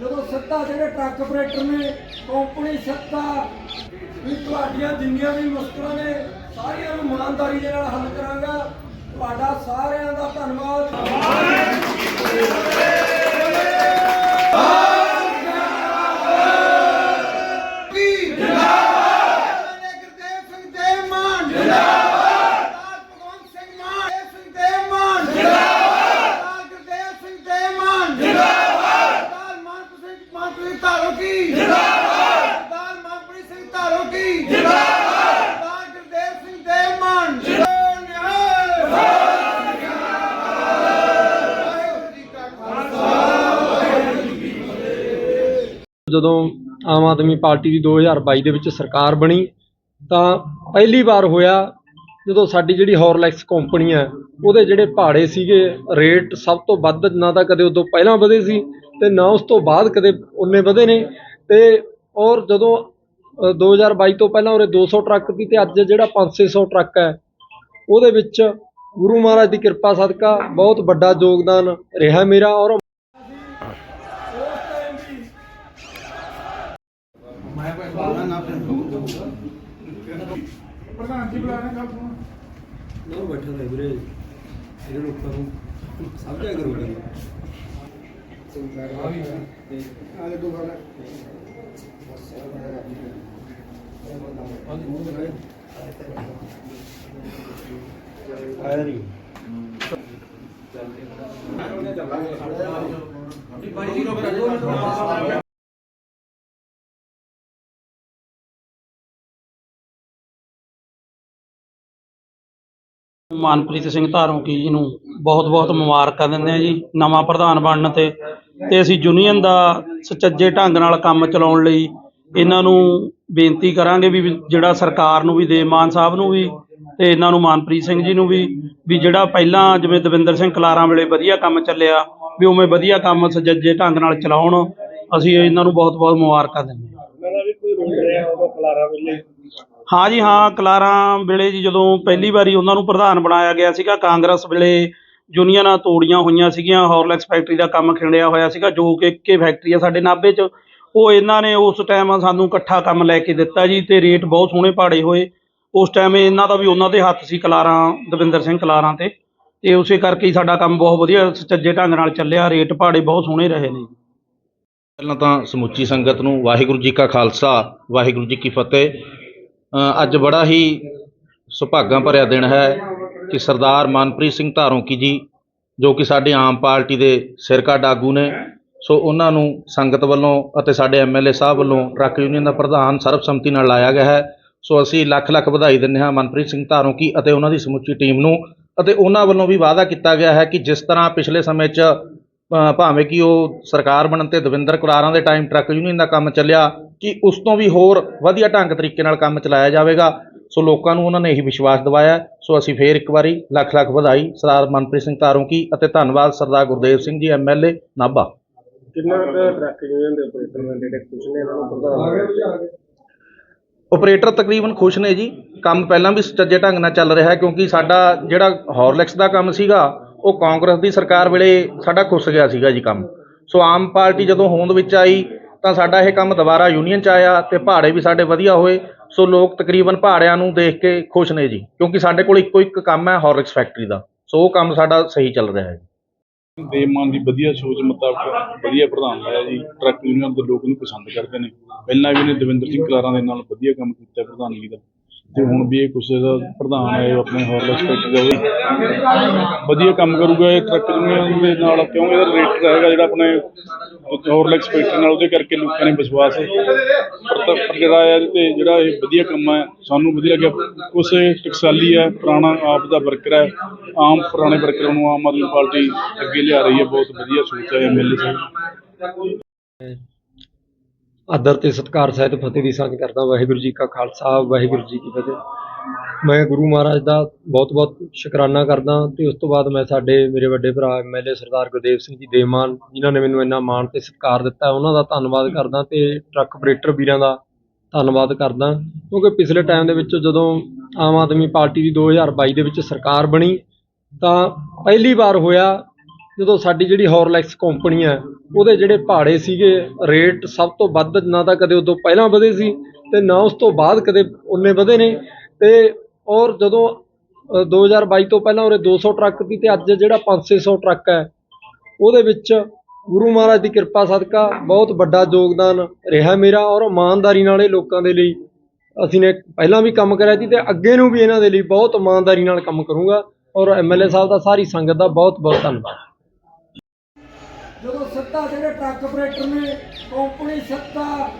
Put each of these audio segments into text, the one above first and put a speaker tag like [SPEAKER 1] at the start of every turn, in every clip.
[SPEAKER 1] ਜਦੋਂ ਸੱਤਾ ਜਿਹੜੇ ਟਰੱਕ ਆਪਰੇਟਰ ਨੇ, ਕੰਪਨੀ ਸੱਤਾ ਵੀ ਤੁਹਾਡੀਆਂ ਜਿੰਨੀਆਂ ਵੀ ਮੁਸ਼ਕਲਾਂ ਨੇ, ਸਾਰੀਆਂ ਨੂੰ ਇਮਾਨਦਾਰੀ ਦੇ ਨਾਲ ਹੱਲ ਕਰਾਂਗਾ। ਤੁਹਾਡਾ ਸਾਰਿਆਂ ਦਾ ਧੰਨਵਾਦ।
[SPEAKER 2] ਸਿੰਘ ਧਾਰੋ ਕੀ ਗੁਰਦੇਵ ਸਿੰਘ ਦੇਵ ਜਿੰਦਾਬਾਦ ਵਾਹਿਗੁਰੂ ਜੀ ਕਾ ਖਾਲਸਾ
[SPEAKER 1] ਜਦੋਂ ਆਮ ਆਦਮੀ ਪਾਰਟੀ ਦੀ 2022 ਦੇ ਵਿੱਚ ਸਰਕਾਰ ਬਣੀ, ਤਾਂ ਪਹਿਲੀ ਵਾਰ ਹੋਇਆ ਜਦੋਂ ਸਾਡੀ ਜਿਹੜੀ ਹੌਰਲੈਕਸ ਕੰਪਨੀ ਹੈ, ਉਹਦੇ ਜਿਹੜੇ ਭਾੜੇ ਸੀਗੇ ਰੇਟ ਸਭ ਤੋਂ ਵੱਧ ਨਾ ਤਾਂ ਕਦੇ ਉਦੋਂ ਪਹਿਲਾਂ ਵਧੇ ਸੀ ਤੇ ਨਾ ਉਸ ਤੋਂ ਬਾਅਦ ਕਦੇ ਉਨੇ ਵਧੇ ਨੇ। ਤੇ ਔਰ ਜਦੋਂ 2022 ਤੋਂ ਪਹਿਲਾਂ ਉਰੇ 200 ਟਰੱਕ ਸੀ ਤੇ ਅੱਜ ਜਿਹੜਾ 500 ਟਰੱਕ ਹੈ ਉਹਦੇ ਵਿੱਚ ਗੁਰੂ ਮਹਾਰਾਜ ਦੀ ਕਿਰਪਾ ਸਦਕਾ ਬਹੁਤ ਵੱਡਾ ਯੋਗਦਾਨ ਰਿਹਾ ਮੇਰਾ ਔਰ ਨਾ ਬੈਠਾ ਤਾਂ ਵੀਰੇ ਇਹਦੇ ਲੋਕਾਂ ਨੂੰ ਸਮਝਿਆ ਕਰੋ ਗੱਲ।
[SPEAKER 3] ਮਨਪ੍ਰੀਤ ਸਿੰਘ ਧਾਰੋਂਕੀ ਜੀ ਨੂੰ ਬਹੁਤ-ਬਹੁਤ ਮੁਬਾਰਕਾਂ ਦਿੰਦੇ ਆ ਜੀ, ਨਵਾਂ ਪ੍ਰਧਾਨ ਬਣਨ ਤੇ। ਤੇ ਅਸੀਂ ਯੂਨੀਅਨ ਦਾ ਸੁਚੱਜੇ ਢੰਗ ਨਾਲ ਕੰਮ ਚਲਾਉਣ ਲਈ ਇਹਨਾਂ ਨੂੰ ਬੇਨਤੀ ਕਰਾਂਗੇ ਵੀ ਜਿਹੜਾ ਸਰਕਾਰ ਨੂੰ ਵੀ ਦੇ ਮਾਨ ਸਾਹਿਬ ਨੂੰ ਵੀ ਤੇ ਇਹਨਾਂ ਨੂੰ ਮਨਪ੍ਰੀਤ ਸਿੰਘ ਜੀ ਨੂੰ ਵੀ ਵੀ ਜਿਹੜਾ ਪਹਿਲਾਂ ਜਿਵੇਂ ਦਵਿੰਦਰ ਸਿੰਘ ਕਲਾਰਾਂ ਵੇਲੇ ਵਧੀਆ ਕੰਮ ਚੱਲਿਆ ਵੀ ਉਵੇਂ ਵਧੀਆ ਕੰਮ ਸੁਚੱਜੇ ਢੰਗ ਨਾਲ ਚਲਾਉਣ ਅਸੀਂ ਇਹਨਾਂ ਨੂੰ ਬਹੁਤ-ਬਹੁਤ ਮੁਬਾਰਕਾਂ ਦਿੰਦੇ ਹਾਂ। ਹਾਂ ਜੀ ਹਾਂ ਕਲਾਰਾਂ ਵੇਲੇ ਜੀ ਜਦੋਂ ਪਹਿਲੀ ਵਾਰੀ ਉਹਨਾਂ ਨੂੰ ਪ੍ਰਧਾਨ ਬਣਾਇਆ ਗਿਆ ਸੀਗਾ ਕਾਂਗਰਸ ਵੇਲੇ ਯੂਨੀਅਨਾਂ ਤੋੜੀਆਂ ਹੋਈਆਂ ਸੀਗੀਆਂ ਹੌਰਲੈਕਸ ਫੈਕਟਰੀ ਦਾ ਕੰਮ ਖਿੰਡਿਆ ਹੋਇਆ ਸੀਗਾ ਜੋ ਕਿ ਇੱਕੇ ਫੈਕਟਰੀ ਆ ਸਾਡੇ ਨਾਭੇ 'ਚ। ਉਹ ਇਹਨਾਂ ਨੇ ਉਸ ਟਾਈਮ ਸਾਨੂੰ ਇਕੱਠਾ ਕੰਮ ਲੈ ਕੇ ਦਿੱਤਾ ਜੀ ਤੇ ਰੇਟ ਬਹੁਤ ਸੋਹਣੇ ਪਾੜੇ ਹੋਏ। ਉਸ ਟਾਈਮ ਇਹਨਾਂ ਦਾ ਵੀ ਉਹਨਾਂ ਦੇ ਹੱਥ ਸੀ ਕਲਾਰਾਂ, ਦਵਿੰਦਰ ਸਿੰਘ ਕਲਾਰਾਂ ਤੇ। ਤੇ ਉਸੇ ਕਰਕੇ ਹੀ ਸਾਡਾ ਕੰਮ ਬਹੁਤ ਵਧੀਆ ਸੁਚੱਜੇ ਢੰਗ ਨਾਲ ਚੱਲਿਆ ਰੇਟ ਪਾੜੇ ਬਹੁਤ ਸੋਹਣੇ ਰਹੇ ਨੇ
[SPEAKER 4] ਪਹਿਲਾਂ ਤਾਂ ਸਮੁੱਚੀ ਸੰਗਤ ਨੂੰ ਵਾਹਿਗੁਰੂ ਜੀ ਕਾ ਖਾਲਸਾ, ਵਾਹਿਗੁਰੂ ਜੀ ਕੀ ਫਤਿਹ। ਅੱਜ ਬੜਾ ਹੀ ਸੁਭਾਗਾਂ ਭਰਿਆ ਦਿਨ ਹੈ ਕਿ ਸਰਦਾਰ ਮਨਪ੍ਰੀਤ ਸਿੰਘ ਧਾਰੋਂ ਕੀ ਜੀ, ਜੋ ਕਿ ਸਾਡੇ ਆਮ ਪਾਰਟੀ ਦੇ ਸਿਰਕੱਢ ਆਗੂ ਨੇ ਸੋ ਉਹਨਾਂ ਨੂੰ ਸੰਗਤ ਵੱਲੋਂ ਅਤੇ ਸਾਡੇ ਐਮਐਲਏ ਸਾਹਿਬ ਵੱਲੋਂ ਟਰੱਕ ਯੂਨੀਅਨ ਦਾ ਪ੍ਰਧਾਨ ਸਰਬਸੰਮਤੀ ਨਾਲ ਲਾਇਆ ਗਿਆ ਹੈ। ਸੋ ਅਸੀਂ ਲੱਖ ਲੱਖ ਵਧਾਈ ਦਿੰਦੇ ਹਾਂ ਮਨਪ੍ਰੀਤ ਸਿੰਘ ਧਾਰੋਂਕੀ ਅਤੇ ਉਹਨਾਂ ਦੀ ਸਮੁੱਚੀ ਟੀਮ ਨੂੰ ਅਤੇ ਉਹਨਾਂ ਵੱਲੋਂ ਵੀ ਵਾਅਦਾ ਕੀਤਾ ਗਿਆ ਹੈ ਕਿ ਜਿਸ ਤਰ੍ਹਾਂ ਪਿਛਲੇ ਸਮੇਂ 'ਚ ਭਾਵੇਂ ਕਿ ਉਹ ਸਰਕਾਰ ਬਣਨ ਤੇ ਦਵਿੰਦਰ ਕੁਲਾਰਾਂ ਦੇ ਟਾਈਮ ਟਰੱਕ ਯੂਨੀਅਨ ਦਾ ਕੰਮ ਚੱਲਿਆ ਕਿ ਉਸ ਤੋਂ ਵੀ ਹੋਰ ਵਧੀਆ ਢੰਗ ਤਰੀਕੇ ਨਾਲ ਕੰਮ ਚਲਾਇਆ ਜਾਵੇਗਾ। ਸੋ ਲੋਕਾਂ ਨੂੰ ਉਹਨਾਂ ਨੇ ਇਹੀ ਵਿਸ਼ਵਾਸ ਦਿਵਾਇਆ। ਸੋ ਅਸੀਂ ਫੇਰ ਇੱਕ ਵਾਰੀ ਲੱਖ ਲੱਖ ਵਧਾਈ ਸਰਦਾਰ ਮਨਪ੍ਰੀਤ ਸਿੰਘ ਧਾਰੋਂਕੀ ਅਤੇ ਧੰਨਵਾਦ ਸਰਦਾਰ ਗੁਰਦੇਵ ਸਿੰਘ ਜੀ ਐਮਐਲਏ ਨਾਭਾ। ਆਪਰੇਟਰ ਤਕਰੀਬਨ ਖੁਸ਼ ਨੇ ਜੀ। ਕੰਮ ਪਹਿਲਾਂ ਵੀ ਸੁਚੱਜੇ ਢੰਗ ਨਾਲ ਚੱਲ ਰਿਹਾ ਹੈ ਕਿਉਂਕਿ ਸਾਡਾ ਜਿਹੜਾ ਹੌਰਲਿਕਸ ਦਾ ਕੰਮ ਸੀਗਾ ਉਹ ਕਾਂਗਰਸ ਦੀ ਸਰਕਾਰ ਵੇਲੇ ਸਾਡਾ ਖੁੱਸ ਗਿਆ ਸੀਗਾ ਜੀ ਕੰਮ। ਸੋ ਆਮ ਪਾਰਟੀ ਜਦੋਂ ਹੋਂਦ ਵਿੱਚ ਆਈ ਤਾਂ ਸਾਡਾ ਇਹ ਕੰਮ ਦੁਬਾਰਾ ਯੂਨੀਅਨ ਚ ਆਇਆ ਤੇ ਭਾੜੇ ਵੀ ਸਾਡੇ ਵਧੀਆ ਹੋਏ। ਸੋ ਲੋਕ ਤਕਰੀਬਨ ਭਾੜਿਆਂ ਨੂੰ ਦੇਖ ਕੇ ਖੁਸ਼ ਨੇ ਜੀ ਕਿਉਂਕਿ ਸਾਡੇ ਕੋਲ ਇੱਕੋ ਇੱਕ ਕੰਮ ਹੈ ਹੌਰਲਿਕਸ ਫੈਕਟਰੀ ਦਾ। ਸੋ ਉਹ ਕੰਮ ਸਾਡਾ ਸਹੀ ਚੱਲ ਰਿਹਾ ਹੈ।
[SPEAKER 5] ਦੇਵਮਾਨ ਦੀ ਵਧੀਆ ਸੋਚ ਮੁਤਾਬਕ ਵਧੀਆ ਪ੍ਰਧਾਨ ਲਾਇਆ ਜੀ। ਟਰੱਕ ਯੂਨੀਅਨ ਦੇ ਲੋਕ ਨੂੰ ਪਸੰਦ ਕਰਦੇ ਨੇ। ਪਹਿਲਾਂ ਵੀ ਇਹਨੇ ਦਵਿੰਦਰ ਸਿੰਘ ਕਲਾਰਾਂ ਦੇ ਨਾਲ ਵਧੀਆ ਕੰਮ ਕੀਤਾ ਪ੍ਰਧਾਨਗੀ ਦਾ। ਤੇ ਹੁਣ ਵੀ ਇਹ ਕੁਛ ਦਾ ਪ੍ਰਧਾਨ ਹੈ ਉਹ ਆਪਣੇ ਹੌਰਲੈਕਸ ਫੈਕਟਰੀ ਦਾ ਵਧੀਆ ਕੰਮ ਕਰੂਗਾ ਇਹ ਟਰੱਕ ਯੂਨੀਅਨ ਦੇ ਨਾਲ ਕਿਉਂਕਿ ਇਹਦਾ ਰੇਟ ਹੈਗਾ ਜਿਹੜਾ ਆਪਣੇ ਹੌਰਲੈਕਸ ਫੈਕਟਰੀ ਨਾਲ ਉਹਦੇ ਕਰਕੇ ਲੋਕਾਂ ਨੇ ਵਿਸ਼ਵਾਸ ਪ੍ਰਤ- ਪ੍ਰਗਟਾਇਆ ਤੇ ਜਿਹੜਾ ਇਹ ਵਧੀਆ ਕੰਮ ਹੈ, ਸਾਨੂੰ ਵਧੀਆ ਲੱਗਿਆ। ਕੁਛ ਟਕਸਾਲੀ ਹੈ, ਪੁਰਾਣਾ ਆਪ ਦਾ ਵਰਕਰ ਹੈ, ਆਮ ਪੁਰਾਣੇ ਵਰਕਰਾਂ ਨੂੰ ਆਮ ਆਦਮੀ ਪਾਰਟੀ ਅੱਗੇ ਲਿਆ ਰਹੀ ਹੈ, ਬਹੁਤ ਵਧੀਆ ਸੋਚ ਹੈ ਐਮਐਲਏ ਸਾਹਿਬ।
[SPEAKER 1] ਆਦਰ ਤੇ ਸਤਿਕਾਰ ਸਹਿਤ ਫਤਿਹ ਦੀ ਸਾਂਝ ਕਰਦਾ ਵਾਹਿਗੁਰੂ ਜੀ ਕਾ ਖਾਲਸਾ, ਵਾਹਿਗੁਰੂ ਜੀ ਕੀ ਫਤਿਹ। ਮੈਂ ਗੁਰੂ ਮਹਾਰਾਜ ਦਾ ਬਹੁਤ-ਬਹੁਤ ਸ਼ੁਕਰਾਨਾ ਕਰਦਾ ਤੇ ਉਸ ਤੋਂ ਬਾਅਦ ਮੈਂ ਸਾਡੇ ਮੇਰੇ ਵੱਡੇ ਭਰਾ ਐਮਐਲਏ ਸਰਦਾਰ ਗੁਰਦੇਵ ਸਿੰਘ ਜੀ ਦੇਮਾਨ ਜਿਨ੍ਹਾਂ ਨੇ ਮੈਨੂੰ ਇੰਨਾ ਮਾਣ ਤੇ ਸਤਿਕਾਰ ਦਿੱਤਾ, ਉਹਨਾਂ ਦਾ ਧੰਨਵਾਦ ਕਰਦਾ ਤੇ ਟਰੱਕ ਆਪਰੇਟਰ ਵੀਰਾਂ ਦਾ ਧੰਨਵਾਦ ਕਰਦਾ। ਕਿਉਂਕਿ ਪਿਛਲੇ ਟਾਈਮ ਦੇ ਵਿੱਚ ਜਦੋਂ ਆਮ ਆਦਮੀ ਪਾਰਟੀ ਦੀ 2022 ਦੇ ਵਿੱਚ ਸਰਕਾਰ ਬਣੀ, ਤਾਂ ਪਹਿਲੀ ਵਾਰ ਹੋਇਆ ਜਦੋਂ ਸਾਡੀ ਜਿਹੜੀ ਹੌਰਲੈਕਸ ਕੰਪਨੀ ਹੈ ਉਹਦੇ ਜਿਹੜੇ ਭਾੜੇ ਸੀਗੇ ਰੇਟ ਸਭ ਤੋਂ ਵੱਧ ਨਾ ਤਾਂ ਕਦੇ ਉਦੋਂ ਪਹਿਲਾਂ ਵਧੇ ਸੀ ਤੇ ਨਾ ਉਸ ਤੋਂ ਬਾਅਦ ਕਦੇ ਉਨੇ ਵਧੇ ਨੇ। ਤੇ ਔਰ ਜਦੋਂ ਅ, 2022 ਤੋਂ ਪਹਿਲਾਂ ਉਰੇ 200 ਟਰੱਕ ਸੀ ਤੇ ਅੱਜ ਜਿਹੜਾ 500 ਟਰੱਕ ਹੈ ਉਹਦੇ ਵਿੱਚ ਗੁਰੂ ਮਹਾਰਾਜ ਦੀ ਕਿਰਪਾ ਸਦਕਾ ਬਹੁਤ ਵੱਡਾ ਯੋਗਦਾਨ ਰਿਹਾ ਮੇਰਾ ਔਰ ਇਮਾਨਦਾਰੀ ਨਾਲ ਇਹ ਲੋਕਾਂ ਦੇ ਲਈ ਅਸੀਂ ਨੇ ਪਹਿਲਾਂ ਵੀ ਕੰਮ ਕਰਿਆ ਸੀ ਤੇ ਅੱਗੇ ਨੂੰ ਵੀ ਇਹਨਾਂ ਦੇ ਲਈ ਬਹੁਤ ਇਮਾਨਦਾਰੀ ਨਾਲ ਕੰਮ ਕਰੂੰਗਾ। ਔਰ ਐਮਐਲਏ ਸਾਹਿਬ ਦਾ ਸਾਰੀ ਸੰਗਤ ਦਾ ਬਹੁਤ ਬਹੁਤ ਧੰਨਵਾਦ।
[SPEAKER 2] ਜਦੋਂ ਸੱਤਾ ਜਿਹੜੇ ਟਰੱਕ ਆਪਰੇਟਰ ਨੇ, ਕੰਪਨੀ ਸੱਤਾ,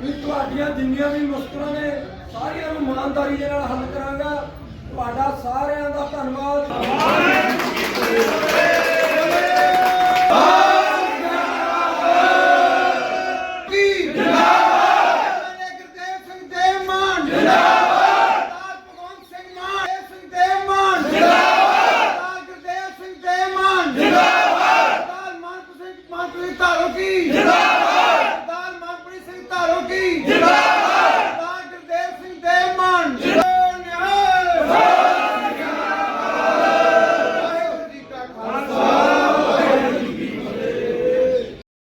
[SPEAKER 2] ਵੀ ਤੁਹਾਡੀਆਂ ਜਿੰਨੀਆਂ ਵੀ ਮੁਸ਼ਕਲਾਂ ਨੇ, ਸਾਰੀਆਂ ਨੂੰ ਇਮਾਨਦਾਰੀ ਦੇ ਨਾਲ ਹੱਲ ਕਰਾਂਗਾ। ਤੁਹਾਡਾ ਸਾਰਿਆਂ ਦਾ ਧੰਨਵਾਦ।